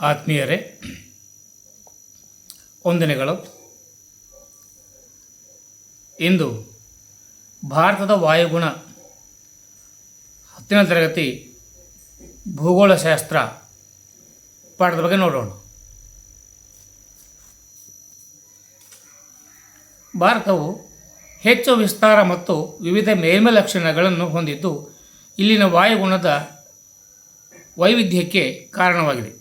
ಆತ್ಮೀಯರೇ, ವಂದನೆಗಳು. ಇಂದು ಭಾರತದ ವಾಯುಗುಣ ಹತ್ತನೇ ತರಗತಿ ಭೂಗೋಳಶಾಸ್ತ್ರ ಪಾಠದ ಬಗ್ಗೆ ನೋಡೋಣ. ಭಾರತವು ಹೆಚ್ಚು ವಿಸ್ತಾರ ಮತ್ತು ವಿವಿಧ ಮೇಲ್ಮೆ ಲಕ್ಷಣಗಳನ್ನು ಹೊಂದಿದ್ದು ಇಲ್ಲಿನ ವಾಯುಗುಣದ ವೈವಿಧ್ಯಕ್ಕೆ ಕಾರಣವಾಗಿದೆ.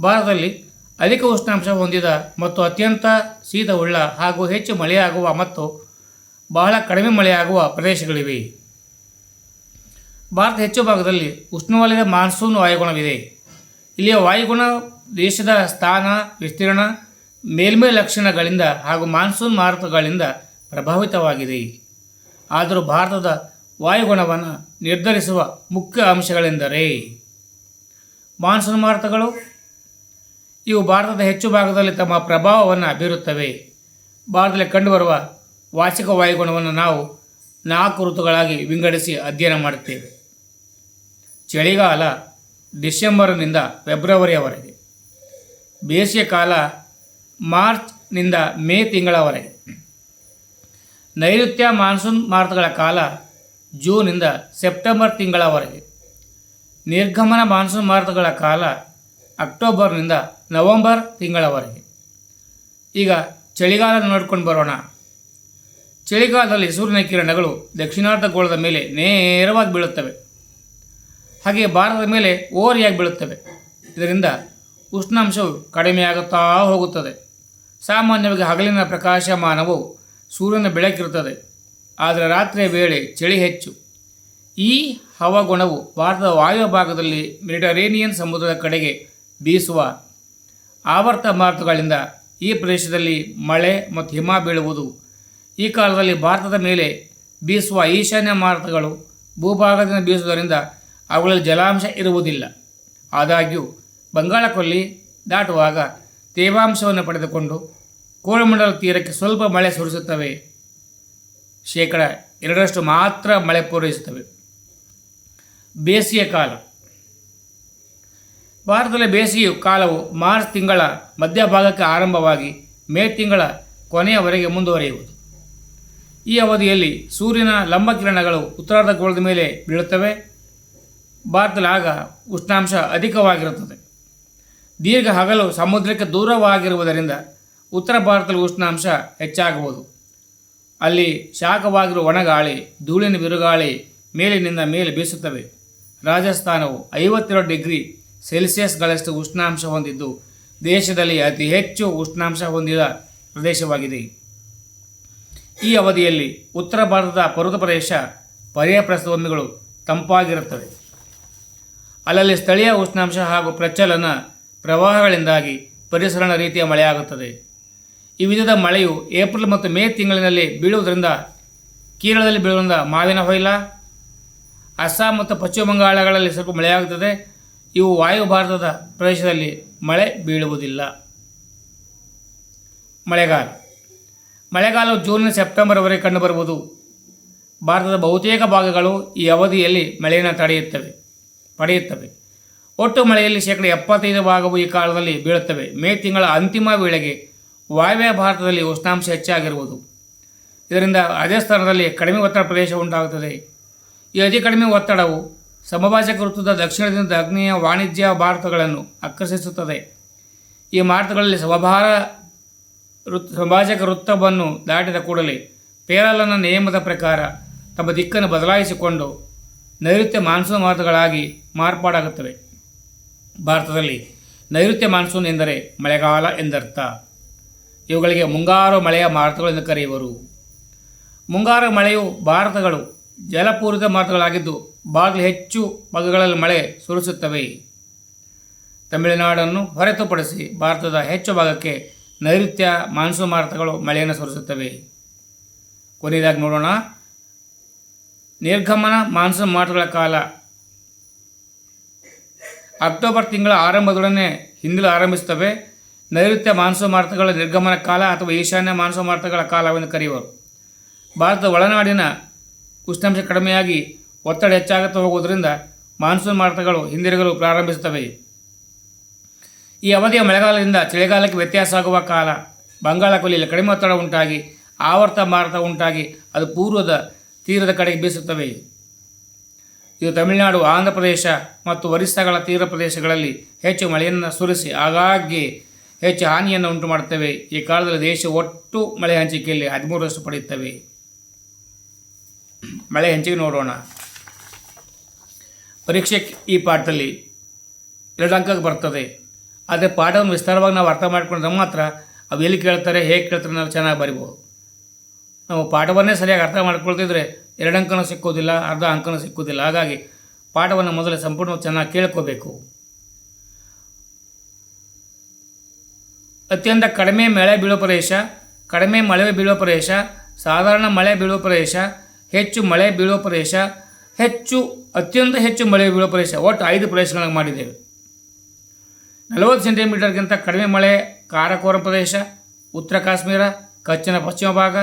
ಭಾರತದಲ್ಲಿ ಅಧಿಕ ಉಷ್ಣಾಂಶ ಹೊಂದಿದ ಮತ್ತು ಅತ್ಯಂತ ಶೀತವುಳ್ಳ ಹಾಗೂ ಹೆಚ್ಚು ಮಳೆಯಾಗುವ ಮತ್ತು ಬಹಳ ಕಡಿಮೆ ಮಳೆಯಾಗುವ ಪ್ರದೇಶಗಳಿವೆ. ಭಾರತ ಹೆಚ್ಚು ಭಾಗದಲ್ಲಿ ಉಷ್ಣವಲಯದ ಮಾನ್ಸೂನ್ ವಾಯುಗುಣವಿದೆ. ಇಲ್ಲಿಯ ವಾಯುಗುಣ, ದೇಶದ ಸ್ಥಾನ, ವಿಸ್ತೀರ್ಣ, ಮೇಲ್ಮೈ ಲಕ್ಷಣಗಳಿಂದ ಹಾಗೂ ಮಾನ್ಸೂನ್ ಮಾರುತಗಳಿಂದ ಪ್ರಭಾವಿತವಾಗಿದೆ. ಆದರೂ ಭಾರತದ ವಾಯುಗುಣವನ್ನು ನಿರ್ಧರಿಸುವ ಮುಖ್ಯ ಅಂಶಗಳೆಂದರೆ ಮಾನ್ಸೂನ್ ಮಾರುತಗಳು ಇವು ಭಾರತದ ಹೆಚ್ಚು ಭಾಗದಲ್ಲಿ ತಮ್ಮ ಪ್ರಭಾವವನ್ನು ಬೀರುತ್ತವೆ. ಭಾರತದಲ್ಲಿ ಕಂಡುಬರುವ ವಾರ್ಷಿಕ ವಾಯುಗುಣವನ್ನು ನಾವು ನಾಲ್ಕು ಋತುಗಳಾಗಿ ವಿಂಗಡಿಸಿ ಅಧ್ಯಯನ ಮಾಡುತ್ತೇವೆ. ಚಳಿಗಾಲ ಡಿಸೆಂಬರ್ನಿಂದ ಫೆಬ್ರವರಿಯವರೆಗೆ ಬೇಸಿಗೆ ಕಾಲ ಮಾರ್ಚ್ನಿಂದ ಮೇ ತಿಂಗಳವರೆಗೆ, ನೈಋತ್ಯ ಮಾನ್ಸೂನ್ ಮಾರುತಗಳ ಕಾಲ ಜೂನಿಂದ ಸೆಪ್ಟೆಂಬರ್ ತಿಂಗಳವರೆಗೆ, ನಿರ್ಗಮನ ಮಾನ್ಸೂನ್ ಮಾರುತಗಳ ಕಾಲ ಅಕ್ಟೋಬರ್ನಿಂದ ನವೆಂಬರ್ ತಿಂಗಳವರೆಗೆ. ಈಗ ಚಳಿಗಾಲ ನೋಡ್ಕೊಂಡು ಬರೋಣ. ಚಳಿಗಾಲದಲ್ಲಿ ಸೂರ್ಯನ ಕಿರಣಗಳು ದಕ್ಷಿಣಾರ್ಧ ಗೋಳದ ಮೇಲೆ ನೇರವಾಗಿ ಬೀಳುತ್ತವೆ. ಹಾಗೆ ಭಾರತದ ಮೇಲೆ ಓರಿಯಾಗಿ ಬೀಳುತ್ತವೆ. ಇದರಿಂದ ಉಷ್ಣಾಂಶವು ಕಡಿಮೆಯಾಗುತ್ತಾ ಹೋಗುತ್ತದೆ. ಸಾಮಾನ್ಯವಾಗಿ ಹಗಲಿನ ಪ್ರಕಾಶಮಾನವು ಸೂರ್ಯನ ಬೆಳಕಿರುತ್ತದೆ. ಆದರೆ ರಾತ್ರಿಯ ವೇಳೆ ಚಳಿ ಹೆಚ್ಚು. ಈ ಹವಾಗುಣವು ಭಾರತದ ವಾಯುವ ಭಾಗದಲ್ಲಿ ಮೆಡಿಟರೇನಿಯನ್ ಸಮುದ್ರದ ಕಡೆಗೆ ಬೀಸುವ ಆವರ್ತ ಮಾರುತಗಳಿಂದ ಈ ಪ್ರದೇಶದಲ್ಲಿ ಮಳೆ ಮತ್ತು ಹಿಮ ಬೀಳುವುದು. ಈ ಕಾಲದಲ್ಲಿ ಭಾರತದ ಮೇಲೆ ಬೀಸುವ ಈಶಾನ್ಯ ಮಾರುತಗಳು ಭೂಭಾಗದಿಂದ ಬೀಸುವುದರಿಂದ ಅವುಗಳಲ್ಲಿ ಜಲಾಂಶ ಇರುವುದಿಲ್ಲ. ಆದಾಗ್ಯೂ, ಬಂಗಾಳಕೊಲ್ಲಿ ದಾಟುವಾಗ ತೇವಾಂಶವನ್ನು ಪಡೆದುಕೊಂಡು ಕೋಳಮಂಡಲ ತೀರಕ್ಕೆ ಸ್ವಲ್ಪ ಮಳೆ ಸುರಿಸುತ್ತವೆ. ಶೇಕಡ ಎರಡರಷ್ಟು ಮಾತ್ರ ಮಳೆ ಪೂರೈಸುತ್ತವೆ. ಬೇಸಿಗೆ ಕಾಲ. ಭಾರತದಲ್ಲಿ ಬೇಸಿಗೆಯು ಕಾಲವು ಮಾರ್ಚ್ ತಿಂಗಳ ಮಧ್ಯಭಾಗಕ್ಕೆ ಆರಂಭವಾಗಿ ಮೇ ತಿಂಗಳ ಕೊನೆಯವರೆಗೆ ಮುಂದುವರಿಯುವುದು. ಈ ಅವಧಿಯಲ್ಲಿ ಸೂರ್ಯನ ಲಂಬ ಕಿರಣಗಳು ಉತ್ತರಾರ್ಧ ಗೋಳದ ಮೇಲೆ ಬೀಳುತ್ತವೆ. ಭಾರತದಲ್ಲಿ ಆಗ ಉಷ್ಣಾಂಶ ಅಧಿಕವಾಗಿರುತ್ತದೆ. ದೀರ್ಘ ಹಗಲು ಸಮುದ್ರಕ್ಕೆ ದೂರವಾಗಿರುವುದರಿಂದ ಉತ್ತರ ಭಾರತದಲ್ಲಿ ಉಷ್ಣಾಂಶ ಹೆಚ್ಚಾಗುವುದು ಅಲ್ಲಿ ಶಾಖವಾಗಿರುವ ಒಣಗಾಳಿ, ಧೂಳಿನ ಬಿರುಗಾಳಿ ಮೇಲಿನಿಂದ ಮೇಲೆ ಬೀಸುತ್ತವೆ. ರಾಜಸ್ಥಾನವು ಐವತ್ತೆರಡು ಡಿಗ್ರಿ ಸೆಲ್ಸಿಯಸ್ಗಳಷ್ಟು ಉಷ್ಣಾಂಶ ಹೊಂದಿದ್ದು ದೇಶದಲ್ಲಿ ಅತಿ ಹೆಚ್ಚು ಉಷ್ಣಾಂಶ ಹೊಂದಿದ ಪ್ರದೇಶವಾಗಿದೆ. ಈ ಅವಧಿಯಲ್ಲಿ ಉತ್ತರ ಭಾರತದ ಪರ್ವತ ಪ್ರದೇಶ ಪರ್ಯಾಪ್ರಸ್ಥಭೂಮಿಗಳು ತಂಪಾಗಿರುತ್ತವೆ. ಅಲ್ಲಲ್ಲಿ ಸ್ಥಳೀಯ ಉಷ್ಣಾಂಶ ಹಾಗೂ ಪ್ರಚಲನ ಪ್ರವಾಹಗಳಿಂದಾಗಿ ಪರಿಸರಣ ರೀತಿಯ ಮಳೆಯಾಗುತ್ತದೆ. ಈ ವಿಧದ ಮಳೆಯು ಏಪ್ರಿಲ್ ಮತ್ತು ಮೇ ತಿಂಗಳಿನಲ್ಲಿ ಬೀಳುವುದರಿಂದ ಕೇರಳದಲ್ಲಿ ಬೀಳುವುದರಿಂದ ಮಾವಿನ ಹೊಯ್ಲ, ಅಸ್ಸಾಂ ಮತ್ತು ಪಶ್ಚಿಮ ಬಂಗಾಳಗಳಲ್ಲಿ ಸ್ವಲ್ಪ ಮಳೆಯಾಗುತ್ತದೆ. ಇವು ವಾಯು ಭಾರತದ ಪ್ರದೇಶದಲ್ಲಿ ಮಳೆ ಬೀಳುವುದಿಲ್ಲ. ಮಳೆಗಾಲ. ಮಳೆಗಾಲವು ಜೂನ್ ಸೆಪ್ಟೆಂಬರ್ವರೆಗೆ ಕಂಡುಬರುವುದು. ಭಾರತದ ಬಹುತೇಕ ಭಾಗಗಳು ಈ ಅವಧಿಯಲ್ಲಿ ಮಳೆಯನ್ನು ತಡೆಯುತ್ತವೆ, ಪಡೆಯುತ್ತವೆ. ಒಟ್ಟು ಮಳೆಯಲ್ಲಿ ಶೇಕಡ ಎಪ್ಪತ್ತೈದು ಭಾಗವು ಈ ಕಾಲದಲ್ಲಿ ಬೀಳುತ್ತವೆ. ಮೇ ತಿಂಗಳ ಅಂತಿಮ ವೇಳೆಗೆ ವಾಯುವ್ಯ ಭಾರತದಲ್ಲಿ ಉಷ್ಣಾಂಶ ಹೆಚ್ಚಾಗಿರುವುದು. ಇದರಿಂದ ರಾಜಸ್ಥಾನದಲ್ಲಿ ಕಡಿಮೆ ಒತ್ತಡ ಪ್ರದೇಶ ಉಂಟಾಗುತ್ತದೆ. ಈ ಅತಿ ಕಡಿಮೆ ಒತ್ತಡವು ಸಮಭಾಷಕ ವೃತ್ತದ ದಕ್ಷಿಣದಿಂದ ಅಗ್ನಿಯ ವಾಣಿಜ್ಯ ಭಾರತಗಳನ್ನು ಆಕರ್ಷಿಸುತ್ತದೆ. ಈ ಮಾರುತಗಳಲ್ಲಿ ಸಮಭಾರ ವೃತ್ ಸಮಭಾಷಕ ವೃತ್ತವನ್ನು ದಾಟಿದ ಕೂಡಲೇ ಪೇರಲನ ನಿಯಮದ ಪ್ರಕಾರ ತಮ್ಮ ದಿಕ್ಕನ್ನು ಬದಲಾಯಿಸಿಕೊಂಡು ನೈಋತ್ಯ ಮಾನ್ಸೂನ್ ಮಾರುತಗಳಾಗಿ ಮಾರ್ಪಾಡಾಗುತ್ತವೆ. ಭಾರತದಲ್ಲಿ ನೈಋತ್ಯ ಮಾನ್ಸೂನ್ ಎಂದರೆ ಮಳೆಗಾಲ ಎಂದರ್ಥ. ಇವುಗಳಿಗೆ ಮುಂಗಾರು ಮಳೆಯ ಮಾರುತಗಳು ಎಂದು ಕರೆಯುವರು. ಮುಂಗಾರು ಮಳೆಯು ಭಾರತಗಳು ಜಲಪೂರಿತ ಮಾರುತಗಳಾಗಿದ್ದು ಬಾಗಿಲು ಹೆಚ್ಚು ಭಾಗಗಳಲ್ಲಿ ಮಳೆ ಸುರಿಸುತ್ತವೆ. ತಮಿಳುನಾಡನ್ನು ಹೊರತುಪಡಿಸಿ ಭಾರತದ ಹೆಚ್ಚು ಭಾಗಕ್ಕೆ ನೈಋತ್ಯ ಮಾನ್ಸೂನ್ ಮಾರುತಗಳು ಮಳೆಯನ್ನು ಸುರಿಸುತ್ತವೆ. ಕೊನೆಯದಾಗಿ ನೋಡೋಣ. ನಿರ್ಗಮನ ಮಾನ್ಸೂನ್ ಮಾರುತಗಳ ಕಾಲ. ಅಕ್ಟೋಬರ್ ತಿಂಗಳ ಆರಂಭದೊಡನೆ ಹಿಂದಲು ಆರಂಭಿಸುತ್ತವೆ. ನೈಋತ್ಯ ಮಾನ್ಸೂನ್ ಮಾರುತಗಳ ನಿರ್ಗಮನ ಕಾಲ ಅಥವಾ ಈಶಾನ್ಯ ಮಾನ್ಸೂನ್ ಮಾರುತಗಳ ಕಾಲವೆಂದು ಕರೆಯುವರು. ಭಾರತದ ಒಳನಾಡಿನ ಉಷ್ಣಾಂಶ ಕಡಿಮೆಯಾಗಿ ಒತ್ತಡ ಹೆಚ್ಚಾಗುತ್ತಾ ಹೋಗುವುದರಿಂದ ಮಾನ್ಸೂನ್ ಮಾರುತಗಳು ಹಿಂದಿರುಗಲು ಪ್ರಾರಂಭಿಸುತ್ತವೆ. ಈ ಅವಧಿಯ ಮಳೆಗಾಲದಿಂದ ಚಳಿಗಾಲಕ್ಕೆ ವ್ಯತ್ಯಾಸ ಆಗುವ ಕಾಲ ಬಂಗಾಳ ಕೊಲ್ಲಿಯಲ್ಲಿ ಕಡಿಮೆ ಒತ್ತಡ ಉಂಟಾಗಿ, ಆವರ್ತ ಮಾರುತ ಉಂಟಾಗಿ, ಅದು ಪೂರ್ವದ ತೀರದ ಕಡೆಗೆ ಬೀಸುತ್ತವೆ. ಇದು ತಮಿಳುನಾಡು ಆಂಧ್ರ ಪ್ರದೇಶ ಮತ್ತು ಒರಿಸ್ಸಾಗಳ ತೀರ ಪ್ರದೇಶಗಳಲ್ಲಿ ಹೆಚ್ಚು ಮಳೆಯನ್ನು ಸುರಿಸಿ ಆಗಾಗ್ಗೆ ಹೆಚ್ಚು ಹಾನಿಯನ್ನು ಉಂಟು ಮಾಡುತ್ತವೆ ಈ ಕಾಲದಲ್ಲಿ ದೇಶ ಒಟ್ಟು ಮಳೆ ಹಂಚಿಕೆಯಲ್ಲಿ ಹದಿಮೂರರಷ್ಟು ಪಡೆಯುತ್ತವೆ. ಮಳೆ ಹೆಂಚಿಗೆ ನೋಡೋಣ. ಪರೀಕ್ಷೆ ಈ ಪಾಠದಲ್ಲಿ ಎರಡು ಅಂಕಕ್ಕೆ ಬರ್ತದೆ. ಆದರೆ ಪಾಠವನ್ನು ವಿಸ್ತಾರವಾಗಿ ನಾವು ಅರ್ಥ ಮಾಡ್ಕೊಂಡ್ರೆ ಮಾತ್ರ ಅವು ಎಲ್ಲಿ ಕೇಳ್ತಾರೆ, ಹೇಗೆ ಕೇಳ್ತಾರೆ ನಾವು ಚೆನ್ನಾಗಿ ಬರಿಬೋದು. ನಾವು ಪಾಠವನ್ನೇ ಸರಿಯಾಗಿ ಅರ್ಥ ಮಾಡ್ಕೊಳ್ತಿದ್ರೆ ಎರಡು ಅಂಕನೂ ಸಿಕ್ಕೋದಿಲ್ಲ, ಅರ್ಧ ಅಂಕನೂ ಸಿಕ್ಕೋದಿಲ್ಲ. ಹಾಗಾಗಿ ಪಾಠವನ್ನು ಮೊದಲೇ ಸಂಪೂರ್ಣ ಚೆನ್ನಾಗಿ ಕೇಳ್ಕೋಬೇಕು. ಅತ್ಯಂತ ಕಡಿಮೆ ಮಳೆ ಬೀಳೋ ಪ್ರದೇಶ, ಕಡಿಮೆ ಮಳೆ ಬೀಳೋ ಪ್ರದೇಶ, ಸಾಧಾರಣ ಮಳೆ ಬೀಳೋ ಪ್ರದೇಶ ಹೆಚ್ಚು ಮಳೆ ಬೀಳುವ ಪ್ರದೇಶ, ಹೆಚ್ಚು, ಅತ್ಯಂತ ಹೆಚ್ಚು ಮಳೆ ಬೀಳುವ ಪ್ರದೇಶ, ಒಟ್ಟು ಐದು ಪ್ರದೇಶಗಳನ್ನು ಮಾಡಿದ್ದೇವೆ. ನಲವತ್ತು ಸೆಂಟಿಮೀಟರ್ಗಿಂತ ಕಡಿಮೆ ಮಳೆ, ಕಾರಕೋರ ಪ್ರದೇಶ, ಉತ್ತರ ಕಾಶ್ಮೀರ, ಕಚ್ಚಿನ ಪಶ್ಚಿಮ ಭಾಗ,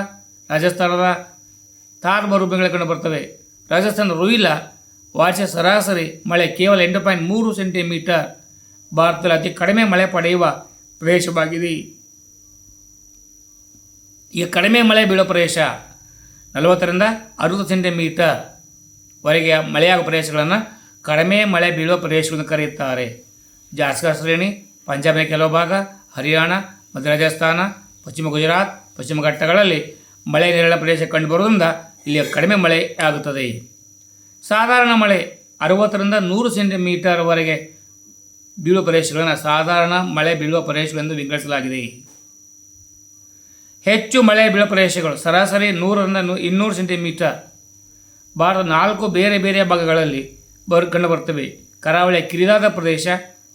ರಾಜಸ್ಥಾನದ ಥಾರ್ ಮರುಭೂಮಿಗಳು ಕಂಡು ಬರ್ತವೆ. ರಾಜಸ್ಥಾನದ ರುಯಿಲಾ ವಾರ್ಷಿಕ ಸರಾಸರಿ ಮಳೆ ಕೇವಲ ಎಂಟು ಪಾಯಿಂಟ್ ಮೂರು ಸೆಂಟಿಮೀಟರ್, ಭಾರತದಲ್ಲಿ ಅತಿ ಕಡಿಮೆ ಮಳೆ ಪಡೆಯುವ ಪ್ರದೇಶವಾಗಿದೆ. ಈಗ ಕಡಿಮೆ ಮಳೆ ಬೀಳೋ ಪ್ರದೇಶ ನಲವತ್ತರಿಂದ ಅರುವತ್ತು ಸೆಂಟಿಮೀಟರ್ ವರೆಗೆ ಮಳೆಯಾಗುವ ಪ್ರದೇಶಗಳನ್ನು ಕಡಿಮೆ ಮಳೆ ಬೀಳುವ ಪ್ರದೇಶಗಳನ್ನು ಕರೆಯುತ್ತಾರೆ. ಜಾಸ್ಕರ್ ಶ್ರೇಣಿ ಪಂಜಾಬ್ನ ಕೆಲವು ಭಾಗ, ಹರಿಯಾಣ ಮತ್ತು ರಾಜಸ್ಥಾನ, ಪಶ್ಚಿಮ ಗುಜರಾತ್, ಪಶ್ಚಿಮ ಘಟ್ಟಗಳಲ್ಲಿ ಮಳೆ ನೆರಳ ಪ್ರದೇಶ ಕಂಡುಬರುವುದರಿಂದ ಇಲ್ಲಿ ಕಡಿಮೆ ಮಳೆ ಆಗುತ್ತದೆ ಸಾಧಾರಣ ಮಳೆ ಅರುವತ್ತರಿಂದ ನೂರು ಸೆಂಟಿಮೀಟರ್ವರೆಗೆ ಬೀಳುವ ಪ್ರದೇಶಗಳನ್ನು ಸಾಧಾರಣ ಮಳೆ ಬೀಳುವ ಪ್ರದೇಶಗಳೆಂದು ವಿಂಗಡಿಸಲಾಗಿದೆ. ಹೆಚ್ಚು ಮಳೆ ಬೀಳುವ ಪ್ರದೇಶಗಳು. ಸರಾಸರಿ ನೂರರಿಂದ ಇನ್ನೂರು ಸೆಂಟಿಮೀಟರ್. ಭಾರತದ ನಾಲ್ಕು ಬೇರೆ ಬೇರೆ ಭಾಗಗಳಲ್ಲಿ ಬರ್ ಕಂಡುಬರ್ತವೆ ಕರಾವಳಿಯ ಕಿರಿದಾದ ಪ್ರದೇಶ,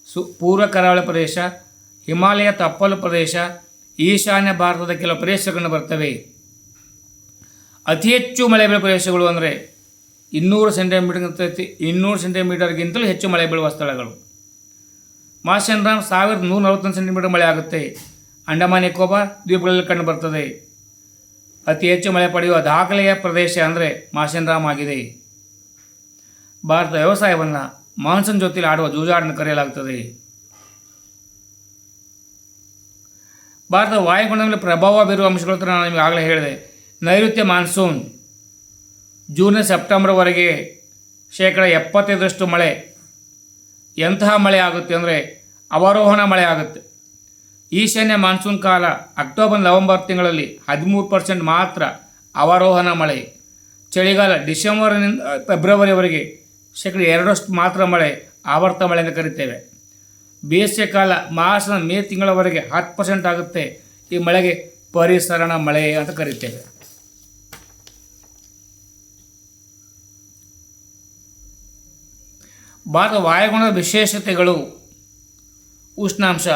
ಸು ಪೂರ್ವ ಕರಾವಳಿ ಪ್ರದೇಶ, ಹಿಮಾಲಯ ತಪ್ಪಲು ಪ್ರದೇಶ, ಈಶಾನ್ಯ ಭಾರತದ ಕೆಲವು ಪ್ರದೇಶಗಳು ಕಂಡುಬರ್ತವೆ ಅತಿ ಹೆಚ್ಚು ಮಳೆ ಬೀಳುವ ಪ್ರದೇಶಗಳು ಅಂದರೆ ಇನ್ನೂರು ಸೆಂಟಿಮೀಟರ್ಗಿಂತ ಇನ್ನೂರು ಸೆಂಟಿಮೀಟರ್ಗಿಂತಲೂ ಹೆಚ್ಚು ಮಳೆ ಬೀಳುವ ಸ್ಥಳಗಳು. ಮಾಸಂದ್ರಾಮ್ ಸಾವಿರದ ನೂರ ನಲವತ್ತೊಂದು ಸೆಂಟಿಮೀಟರ್ ಮಳೆ ಆಗುತ್ತೆ. ಅಂಡಮಾನ್ ನಿಕೋಬಾರ್ ದ್ವೀಪಗಳಲ್ಲಿ ಕಂಡು ಬರ್ತದೆ ಅತಿ ಹೆಚ್ಚು ಮಳೆ ಪಡೆಯುವ ದಾಖಲೆಯ ಪ್ರದೇಶ ಅಂದರೆ ಮಾಸಂದ್ರಾಮ್ ಆಗಿದೆ. ಭಾರತ ವ್ಯವಸಾಯವನ್ನು ಮಾನ್ಸೂನ್ ಜೊತೆಯಲ್ಲಿ ಆಡುವ ಜೂಜಾಡನ್ನು ಕರೆಯಲಾಗುತ್ತದೆ. ಭಾರತದ ವಾಯುಗುಣದ ಮೇಲೆ ಪ್ರಭಾವ ಬೀರುವ ಅಂಶಗಳು ನಾನು ನಿಮಗೆ ಆಗಲೇ ಹೇಳಿದೆ. ನೈಋತ್ಯ ಮಾನ್ಸೂನ್. ಜೂನ್ ಸೆಪ್ಟೆಂಬರ್ವರೆಗೆ ಶೇಕಡ ಎಪ್ಪತ್ತೈದರಷ್ಟು ಮಳೆ, ಎಂತಹ ಮಳೆ ಆಗುತ್ತೆ ಅಂದರೆ ಅವರೋಹಣ ಮಳೆ ಆಗುತ್ತೆ. ಈಶಾನ್ಯ ಮಾನ್ಸೂನ್ ಕಾಲ ಅಕ್ಟೋಬರ್ ನವೆಂಬರ್ ತಿಂಗಳಲ್ಲಿ ಹದಿಮೂರು ಪರ್ಸೆಂಟ್ ಮಾತ್ರ ಅವರೋಹಣ ಮಳೆ. ಚಳಿಗಾಲ ಡಿಸೆಂಬರ್ನಿಂದ ಫೆಬ್ರವರಿವರೆಗೆ ಶೇಕಡ ಎರಡರಷ್ಟು ಮಾತ್ರ ಮಳೆ ಆವರ್ತ ಮಳೆ ಎಂದು ಕರೀತೇವೆ ಬೇಸಿಗೆ ಕಾಲ ಮಾರ್ಚ್ನ ಮೇ ತಿಂಗಳವರೆಗೆ ಹತ್ತು ಪರ್ಸೆಂಟ್ ಆಗುತ್ತೆ. ಈ ಮಳೆಗೆ ಪರಿಸರಣ ಮಳೆ ಅಂತ ಕರೀತೇವೆ ಭಾರತ ವಾಯುಗುಣದ ವಿಶೇಷತೆಗಳು ಉಷ್ಣಾಂಶ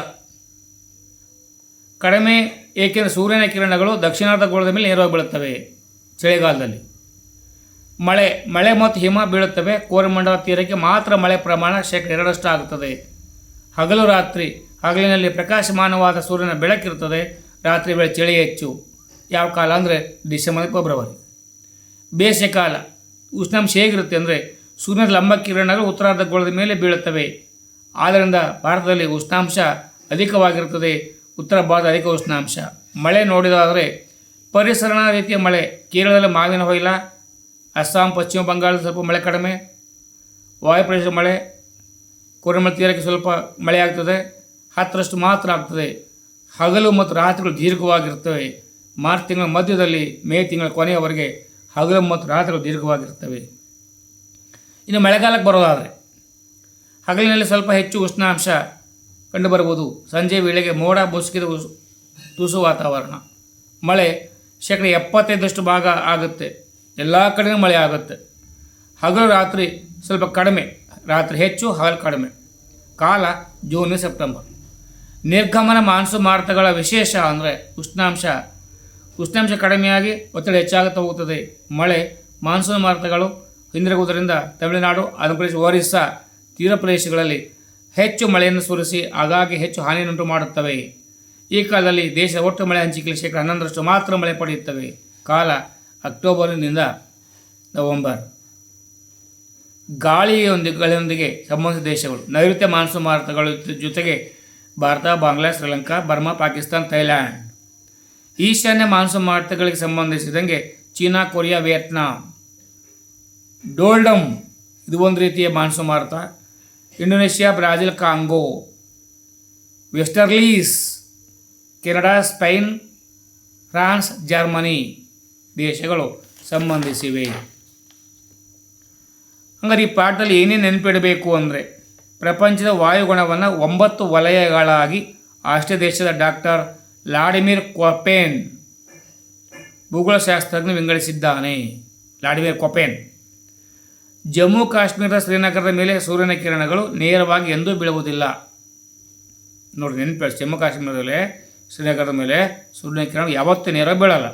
ಕಡಿಮೆ ಏಕೆಂದರೆ ಸೂರ್ಯನ ಕಿರಣಗಳು ದಕ್ಷಿಣಾರ್ಧ ಗೋಳದ ಮೇಲೆ ನೇರವಾಗಿ ಬೀಳುತ್ತವೆ ಚಳಿಗಾಲದಲ್ಲಿ. ಮಳೆ ಮಳೆ ಮತ್ತು ಹಿಮ ಬೀಳುತ್ತವೆ. ಕೋರಮಂಡಲ ತೀರಕ್ಕೆ ಮಾತ್ರ ಮಳೆ ಪ್ರಮಾಣ ಶೇಕಡ ಎರಡರಷ್ಟು ಆಗುತ್ತದೆ. ಹಗಲು ರಾತ್ರಿ, ಹಗಲಿನಲ್ಲಿ ಪ್ರಕಾಶಮಾನವಾದ ಸೂರ್ಯನ ಬೆಳಕಿರುತ್ತದೆ. ರಾತ್ರಿ ವೇಳೆ ಚಳಿ ಹೆಚ್ಚು. ಯಾವ ಕಾಲ ಅಂದರೆ ಡಿಸೆಂಬರ್ ಫೆಬ್ರವರಿ. ಬೇಸಿಗೆ ಕಾಲ ಉಷ್ಣಾಂಶ ಹೇಗಿರುತ್ತೆ ಅಂದರೆ ಸೂರ್ಯನ ಲಂಬ ಕಿರಣಗಳು ಉತ್ತರಾರ್ಧ ಗೋಳದ ಮೇಲೆ ಬೀಳುತ್ತವೆ. ಆದ್ದರಿಂದ ಭಾರತದಲ್ಲಿ ಉಷ್ಣಾಂಶ ಅಧಿಕವಾಗಿರುತ್ತದೆ. ಉತ್ತರ ಭಾರತ ಅಧಿಕ ಉಷ್ಣಾಂಶ. ಮಳೆ ನೋಡಿದಾದರೆ ಪರಿಸರಣ ರೀತಿಯ ಮಳೆ. ಕೇರಳದಲ್ಲಿ ಮಾವಿನ ಹೊಯ್ಲ ಅಸ್ಸಾಂ, ಪಶ್ಚಿಮ ಬಂಗಾಳದಲ್ಲಿ ಸ್ವಲ್ಪ ಮಳೆ ಕಡಿಮೆ. ವಾಯುಪ್ರದೇಶ ಮಳೆ. ಕೋರಮಂಡಲ ತೀರಕ್ಕೆ ಸ್ವಲ್ಪ ಮಳೆ ಆಗ್ತದೆ. ಹತ್ತರಷ್ಟು ಮಾತ್ರ ಆಗ್ತದೆ. ಹಗಲು ಮತ್ತು ರಾತ್ರಿಗಳು ದೀರ್ಘವಾಗಿರ್ತವೆ. ಮಾರ್ಚ್ ತಿಂಗಳ ಮಧ್ಯದಲ್ಲಿ ಮೇ ತಿಂಗಳ ಕೊನೆಯವರೆಗೆ ಹಗಲು ಮತ್ತು ರಾತ್ರಿಗಳು ದೀರ್ಘವಾಗಿರ್ತವೆ. ಇನ್ನು ಮಳೆಗಾಲಕ್ಕೆ ಬರೋದಾದರೆ, ಹಗಲಿನಲ್ಲಿ ಸ್ವಲ್ಪ ಹೆಚ್ಚು ಉಷ್ಣಾಂಶ. ಕಂಡುಬರಬಹುದು ಸಂಜೆ ವೇಳೆಗೆ ಮೋಡ, ಮುಸುಕಿದ ತುಸು ವಾತಾವರಣ. ಮಳೆ ಶೇಕಡ ಎಪ್ಪತ್ತೈದಷ್ಟು ಭಾಗ ಆಗುತ್ತೆ. ಎಲ್ಲ ಕಡೆಯೂ ಮಳೆ ಆಗುತ್ತೆ. ಹಗಲು ರಾತ್ರಿ ಸ್ವಲ್ಪ ಕಡಿಮೆ. ರಾತ್ರಿ ಹೆಚ್ಚು, ಹಗಲು ಕಡಿಮೆ. ಕಾಲ ಜೂನ್, ಸೆಪ್ಟೆಂಬರ್. ನಿರ್ಗಮನ ಮಾನ್ಸೂನ್ ಮಾರುತಗಳ ವಿಶೇಷ ಅಂದರೆ ಉಷ್ಣಾಂಶ. ಉಷ್ಣಾಂಶ ಕಡಿಮೆಯಾಗಿ ಒತ್ತಡ ಹೆಚ್ಚಾಗುತ್ತಾ ಹೋಗುತ್ತದೆ. ಮಳೆ, ಮಾನ್ಸೂನ್ ಮಾರುತಗಳು ಹಿಂದಿರುಗುವುದರಿಂದ ತಮಿಳುನಾಡು, ಆಂಧ್ರಪ್ರದೇಶ, ಒರಿಸ್ಸಾ ತೀರ ಪ್ರದೇಶಗಳಲ್ಲಿ ಹೆಚ್ಚು ಮಳೆಯನ್ನು ಸುರಿಸಿ, ಆಗಾಗ್ಗೆ ಹೆಚ್ಚು ಹಾನಿಯನ್ನುಂಟು ಮಾಡುತ್ತವೆ. ಈ ಕಾಲದಲ್ಲಿ ದೇಶದ ಒಟ್ಟು ಮಳೆ ಹಂಚಿಕೆಯಲ್ಲಿ ಶೇಕಡ ಹನ್ನೊಂದರಷ್ಟು ಮಾತ್ರ ಮಳೆ ಪಡೆಯುತ್ತವೆ. ಕಾಲ ಅಕ್ಟೋಬರ್ನಿಂದ ನವೆಂಬರ್. ಗಾಳಿಯೊಂದಿಗೆ ಸಂಬಂಧಿಸಿದ ದೇಶಗಳು, ನೈಋತ್ಯ ಮಾನ್ಸೂನ್ ಮಾರುತಗಳ ಜೊತೆಗೆ ಭಾರತ ಬಾಂಗ್ಲಾ ಶ್ರೀಲಂಕಾ, ಬರ್ಮಾ, ಪಾಕಿಸ್ತಾನ್, ಥೈಲ್ಯಾಂಡ್. ಈಶಾನ್ಯ ಮಾನ್ಸೂನ್ ಮಾರುತಗಳಿಗೆ ಸಂಬಂಧಿಸಿದಂಗೆ ಚೀನಾ, ಕೊರಿಯಾ, ವಿಯೆಟ್ನಾಂ. ಡೋಲ್ಡಮ್ ಇದು ಒಂದು ರೀತಿಯ ಮಾನ್ಸೂನ್ ಮಾರುತ. Indonesia, Brazil, Congo, westerlies, Canada, Spain, France, Germany ದೇಶಗಳು ಸಂಬಂಧಿಸಿವೆ. ಹಂಗಾರೆ ಈ ಪಾಠದಲ್ಲಿ ಏನೇನು ನೆನಪಿಡಬೇಕು ಅಂದರೆ ಪ್ರಪಂಚದ ವಾಯುಗುಣವನ್ನು ಒಂಬತ್ತು ವಲಯಗಳಾಗಿ ಆಸ್ಟ್ರಿಯಾ ದೇಶದ ಡಾಕ್ಟರ್ ಲಾಡಿಮಿರ್ ಕೊಪೇನ್, ಭೂಗೋಳಶಾಸ್ತ್ರಜ್ಞ ವಿಂಗಡಿಸಿದ್ದಾನೆ. Vladimir Koppen. ಜಮ್ಮು ಕಾಶ್ಮೀರದ ಶ್ರೀನಗರದ ಮೇಲೆ ಸೂರ್ಯನ ಕಿರಣಗಳು ನೇರವಾಗಿ ಎಂದೂ ಬೀಳುವುದಿಲ್ಲ. ನೋಡಿ ನೆನಪು ಜಮ್ಮು ಕಾಶ್ಮೀರದಲ್ಲಿ ಶ್ರೀನಗರದ ಮೇಲೆ ಸೂರ್ಯನ ಕಿರಣ ಯಾವತ್ತೂ ನೇರ ಬೀಳಲ್ಲ.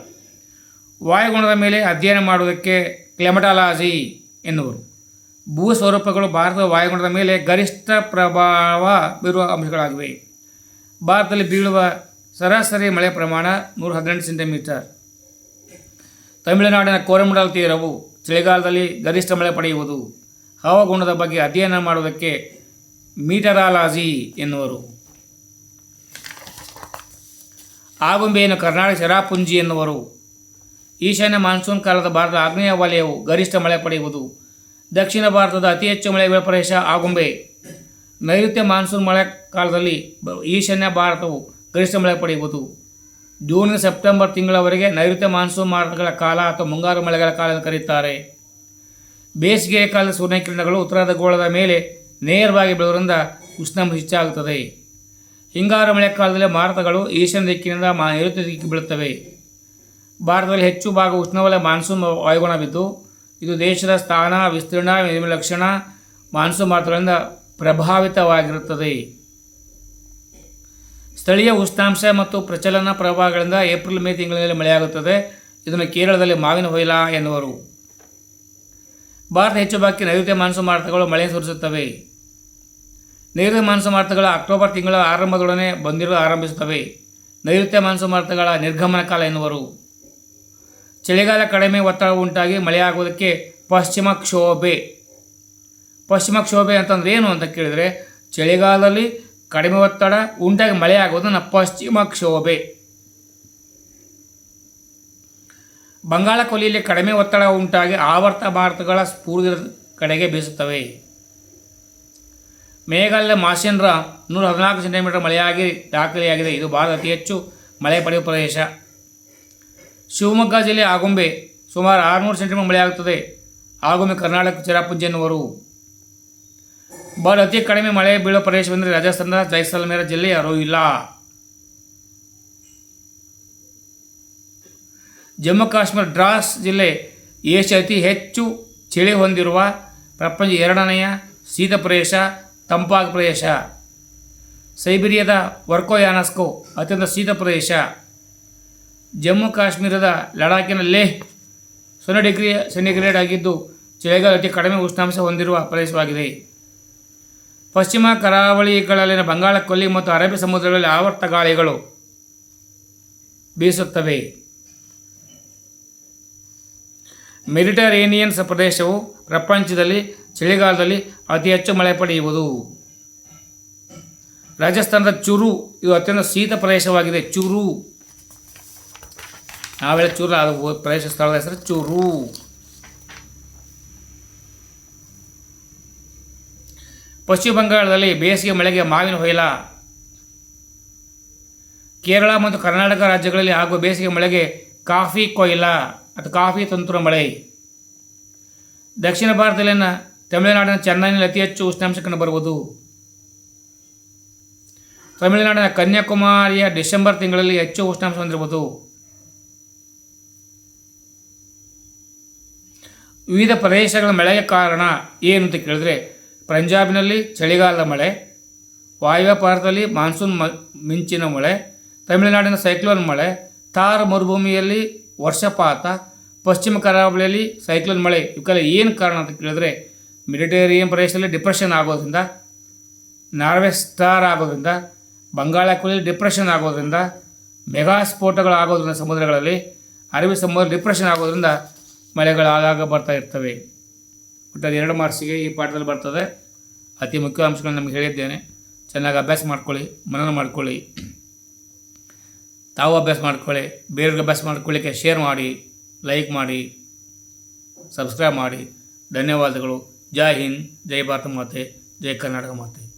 ವಾಯುಗುಣದ ಮೇಲೆ ಅಧ್ಯಯನ ಮಾಡುವುದಕ್ಕೆ ಕ್ಲೆಮಟಾಲಜಿ ಎನ್ನುವರು. ಭೂ ಸ್ವರೂಪಗಳು ಭಾರತದ ವಾಯುಗುಣದ ಮೇಲೆ ಗರಿಷ್ಠ ಪ್ರಭಾವ ಬೀರುವ ಅಂಶಗಳಾಗಿವೆ. ಭಾರತದಲ್ಲಿ ಬೀಳುವ ಸರಾಸರಿ ಮಳೆ ಪ್ರಮಾಣ ನೂರ ಹದಿನೆಂಟು ಸೆಂಟಿಮೀಟರ್. ತಮಿಳುನಾಡಿನ ಕೋರಮಂಡಲ ತೀರವು ಚಳಿಗಾಲದಲ್ಲಿ ಗರಿಷ್ಠ ಮಳೆ ಪಡೆಯುವುದು. ಹವಾಗುಣದ ಬಗ್ಗೆ ಅಧ್ಯಯನ ಮಾಡುವುದಕ್ಕೆ ಮೀಟರಾಲಜಿ ಎನ್ನುವರು. ಆಗುಂಬೆಯನ್ನು ಕರ್ನಾಟಕ ಶರಾಪುಂಜಿ ಎನ್ನುವರು. ಈಶಾನ್ಯ ಮಾನ್ಸೂನ್ ಕಾಲದ ಭಾರತದ ಆಗ್ನೇಯ ವಲಯವು ಗರಿಷ್ಠ ಮಳೆ ಪಡೆಯುವುದು. ದಕ್ಷಿಣ ಭಾರತದ ಅತಿ ಹೆಚ್ಚು ಮಳೆ ಬೀಳುವ ಪ್ರದೇಶ ಆಗುಂಬೆ. ನೈಋತ್ಯ ಮಾನ್ಸೂನ್ ಮಳೆ ಕಾಲದಲ್ಲಿ ಈಶಾನ್ಯ ಭಾರತವು ಗರಿಷ್ಠ ಮಳೆ ಪಡೆಯುವುದು. ಜೂನ್ ಸೆಪ್ಟೆಂಬರ್ ತಿಂಗಳವರೆಗೆ ನೈಋತ್ಯ ಮಾನ್ಸೂನ್ ಮಾರುತಗಳ ಕಾಲ ಅಥವಾ ಮುಂಗಾರು ಮಳೆಗಳ ಕಾಲ ಎಂದು ಕರೆಯುತ್ತಾರೆ ಬೇಸಿಗೆಯ ಕಾಲದ ಸೂರ್ಯಕಿರಣಗಳು ಉತ್ತರದ ಗೋಳದ ಮೇಲೆ ನೇರವಾಗಿ ಬೀಳುವುದರಿಂದ ಉಷ್ಣಾಂಶ ಹೆಚ್ಚಾಗುತ್ತದೆ. ಹಿಂಗಾರು ಮಳೆ ಕಾಲದಲ್ಲಿ ಮಾರುತಗಳು ಈಶಾನ್ಯ ದಿಕ್ಕಿನಿಂದ ಮಾ, ನೈಋತ್ಯ ದಿಕ್ಕಿಗೆ ಬೀಳುತ್ತವೆ. ಭಾರತದಲ್ಲಿ ಹೆಚ್ಚು ಭಾಗ ಉಷ್ಣವಲಯ ಮಾನ್ಸೂನ್ ವಾಯುಗುಣವಿದ್ದು, ಇದು ದೇಶದ ಸ್ಥಾನ, ವಿಸ್ತೀರ್ಣ ಲಕ್ಷಣ ಮಾನ್ಸೂನ್ ಮಾರುತಗಳಿಂದ ಪ್ರಭಾವಿತವಾಗಿರುತ್ತದೆ. ಸ್ಥಳೀಯ ಉಷ್ಣಾಂಶ ಮತ್ತು ಪ್ರಚಲನ ಪ್ರವಾಹಗಳಿಂದ ಏಪ್ರಿಲ್ ಮೇ ತಿಂಗಳಿನಲ್ಲಿ ಮಳೆಯಾಗುತ್ತದೆ. ಇದನ್ನು ಕೇರಳದಲ್ಲಿ ಮಾವಿನ ಹೊಯ್ಲ ಎನ್ನುವರು. ಭಾರತ ಹೆಚ್ಚು ಬಾಕಿ ನೈಋತ್ಯ ಮಾನ್ಸೂನ್ ಮಾರುತಗಳು ಮಳೆ ಸುರಿಸುತ್ತವೆ. ನೈಋತ್ಯ ಮಾನ್ಸೂನ್ ಮಾರುತಗಳ ಅಕ್ಟೋಬರ್ ತಿಂಗಳ ಆರಂಭದೊಡನೆ ಬಂದಿರಲು ಆರಂಭಿಸುತ್ತವೆ. ನೈಋತ್ಯ ಮಾನ್ಸೂನ್ ಮಾರುತಗಳ ನಿರ್ಗಮನ ಕಾಲ ಎನ್ನುವರು. ಚಳಿಗಾಲ ಕಡಿಮೆ ಒತ್ತಡ ಉಂಟಾಗಿ ಮಳೆಯಾಗುವುದಕ್ಕೆ ಪಶ್ಚಿಮ ಕ್ಷೋಭೆ. ಪಶ್ಚಿಮ ಕ್ಷೋಭೆ ಅಂತಂದ್ರೆ ಏನು ಅಂತ ಕೇಳಿದರೆ, ಚಳಿಗಾಲದಲ್ಲಿ ಕಡಿಮೆ ಒತ್ತಡ, ಉಂಟಾಗಿ ಮಳೆ ಆಗುವುದನ್ನು ಪಶ್ಚಿಮ ಕ್ಷೋಭೆ. ಬಂಗಾಳ ಕೊಲ್ಲಿಯಲ್ಲಿ ಕಡಿಮೆ ಒತ್ತಡ, ಉಂಟಾಗಿ ಆವರ್ತ ಭಾರತಗಳ ಸ್ಫೂರ್ತಿ ಕಡೆಗೆ ಬೀಸುತ್ತವೆ. ಮೇಘಾಲಯದ ಮಾಸೇಂದ್ರ ನೂರ ಹದಿನಾಲ್ಕು ಸೆಂಟಿಮೀಟರ್ ಮಳೆಯಾಗಿ ದಾಖಲೆಯಾಗಿದೆ. ಇದು ಭಾರತ ಅತಿ ಹೆಚ್ಚು ಮಳೆ ಪಡೆಯುವ ಪ್ರದೇಶ. ಶಿವಮೊಗ್ಗ ಜಿಲ್ಲೆ ಆಗುಂಬೆ ಸುಮಾರು ಆರುನೂರು ಸೆಂಟಿಮೀಟರ್ ಮಳೆಯಾಗುತ್ತದೆ. ಆಗುಂಬೆ ಕರ್ನಾಟಕ ಚಿರಾಪುಂಜಿ ಎನ್ನುವರು. ಬಹಳ ಅತಿ ಕಡಿಮೆ ಮಳೆ ಬೀಳುವ ಪ್ರದೇಶವೆಂದರೆ ರಾಜಸ್ಥಾನದ ಜೈಸಲ್ಮೇರ ಜಿಲ್ಲೆಯ ಇಲ್ಲ. ಜಮ್ಮು ಕಾಶ್ಮೀರ ಡ್ರಾಸ್ ಜಿಲ್ಲೆ ಏಷ್ಯಾ ಅತಿ ಹೆಚ್ಚು ಚಳಿ ಹೊಂದಿರುವ ಪ್ರಪಂಚ ಎರಡನೆಯ ಶೀತ ಪ್ರದೇಶ ತಂಪಾದ ಪ್ರದೇಶ. ಸೈಬೀರಿಯಾದ ವರ್ಕೋಯಾನಸ್ಕೋ ಅತ್ಯಂತ ಶೀತ ಪ್ರದೇಶ. ಜಮ್ಮು ಕಾಶ್ಮೀರದ ಲಡಾಖಿನ ಲೇಹ್ ಸೊನ್ನೆ ಡಿಗ್ರಿ ಸೆಂಟಿಗ್ರೇಡ್ ಆಗಿದ್ದು, ಚಳಿಗಾಲ ಅತಿ ಕಡಿಮೆ ಉಷ್ಣಾಂಶ ಹೊಂದಿರುವ ಪ್ರದೇಶವಾಗಿದೆ. ಪಶ್ಚಿಮ ಕರಾವಳಿಗಳಲ್ಲಿನ ಬಂಗಾಳ ಕೊಲ್ಲಿ ಮತ್ತು ಅರಬ್ಬಿ ಸಮುದ್ರಗಳಲ್ಲಿ ಆವರ್ತ ಗಾಳಿಗಳು ಬೀಸುತ್ತವೆ. ಮೆಡಿಟರೇನಿಯನ್ಸ್ ಪ್ರದೇಶವು ಪ್ರಪಂಚದಲ್ಲಿ ಚಳಿಗಾಲದಲ್ಲಿ ಅತಿ ಹೆಚ್ಚು ಮಳೆ ಪಡೆಯುವುದು. ರಾಜಸ್ಥಾನದ ಚುರು, ಇದು ಅತ್ಯಂತ ಶೀತ ಪ್ರದೇಶವಾಗಿದೆ, ಚುರು. ನಾವೆಲ್ಲ ಚೂರು ಪ್ರದೇಶ ಸ್ಥಳದ ಹೆಸರು ಚೂರು. ಪಶ್ಚಿಮ ಬಂಗಾಳದಲ್ಲಿ ಬೇಸಿಗೆ ಮಳೆಗೆ ಮಾವಿನ ಹೊಯ್ಲ. ಕೇರಳ ಮತ್ತು ಕರ್ನಾಟಕ ರಾಜ್ಯಗಳಲ್ಲಿ ಆಗುವ ಬೇಸಿಗೆ ಮಳೆಗೆ ಕಾಫಿ ಕೊಯ್ಲ ಅಥವಾ ಕಾಫಿ ತುಂತುರು ಮಳೆ. ದಕ್ಷಿಣ ಭಾರತದಲ್ಲಿನ ತಮಿಳುನಾಡಿನ ಚೆನ್ನೈನಲ್ಲಿ ಅತಿ ಹೆಚ್ಚು ಉಷ್ಣಾಂಶ ಕಂಡುಬರುವುದು ತಮಿಳುನಾಡಿನ ಕನ್ಯಾಕುಮಾರಿಯ ಡಿಸೆಂಬರ್ ತಿಂಗಳಲ್ಲಿ ಹೆಚ್ಚು ಉಷ್ಣಾಂಶ ಹೊಂದಿರುವುದು. ವಿವಿಧ ಪ್ರದೇಶಗಳ ಮಳೆಯ ಕಾರಣ ಏನು ಅಂತ ಕೇಳಿದ್ರೆ ಪಂಜಾಬಿನಲ್ಲಿ ಚಳಿಗಾಲದ ಮಳೆ, ವಾಯುವ್ಯ ಭಾರತದಲ್ಲಿ ಮಾನ್ಸೂನ್ ಮ, ಮಿಂಚಿನ ಮಳೆ, ತಮಿಳುನಾಡಿನ ಸೈಕ್ಲೋನ್ ಮಳೆ ಥಾರ್ ಮರುಭೂಮಿಯಲ್ಲಿ ವರ್ಷಪಾತ, ಪಶ್ಚಿಮ ಕರಾವಳಿಯಲ್ಲಿ ಸೈಕ್ಲೋನ್ ಮಳೆ. ಇವಕ್ಕೆಲ್ಲ ಏನು ಕಾರಣ ಅಂತ ಕೇಳಿದ್ರೆ, ಮೆಡಿಟೇರಿಯನ್ ಪ್ರದೇಶದಲ್ಲಿ ಡಿಪ್ರೆಷನ್ ಆಗೋದ್ರಿಂದ ನಾರ್ವೆ ಸ್ಟಾರ್ ಆಗೋದ್ರಿಂದ ಬಂಗಾಳ ಡಿಪ್ರೆಷನ್ ಆಗೋದ್ರಿಂದ, ಮೆಗಾ ಸ್ಫೋಟಗಳು ಆಗೋದ್ರಿಂದ ಸಮುದ್ರಗಳಲ್ಲಿ, ಅರಬ್ಬಿ ಸಮುದ್ರ ಡಿಪ್ರೆಷನ್ ಆಗೋದ್ರಿಂದ ಮಳೆಗಳು ಆಗಾಗ ಬರ್ತಾ ಇರ್ತವೆ. ಒಟ್ಟು ಅದು ಎರಡು ಮಾರ್ಕ್ಸಿಗೆ ಈ ಪಾಠದಲ್ಲಿ ಬರ್ತದೆ. ಅತಿ ಮುಖ್ಯ ಅಂಶಗಳನ್ನು ನಮಗೆ ಹೇಳಿದ್ದೇನೆ. ಚೆನ್ನಾಗಿ ಅಭ್ಯಾಸ ಮಾಡ್ಕೊಳ್ಳಿ, ಮನನ ಮಾಡ್ಕೊಳ್ಳಿ. ತಾವು ಅಭ್ಯಾಸ ಮಾಡ್ಕೊಳ್ಳಿ, ಬೇರೆಯವ್ರಿಗೆ ಅಭ್ಯಾಸ ಮಾಡ್ಕೊಳ್ಳಿಕ್ಕೆ ಶೇರ್ ಮಾಡಿ ಲೈಕ್ ಮಾಡಿ ಸಬ್ಸ್ಕ್ರೈಬ್ ಮಾಡಿ. ಧನ್ಯವಾದಗಳು. ಜೈ ಹಿಂದ್, ಜೈ ಭಾರತ ಮಾತೆ, ಜೈ ಕರ್ನಾಟಕ ಮಾತೆ.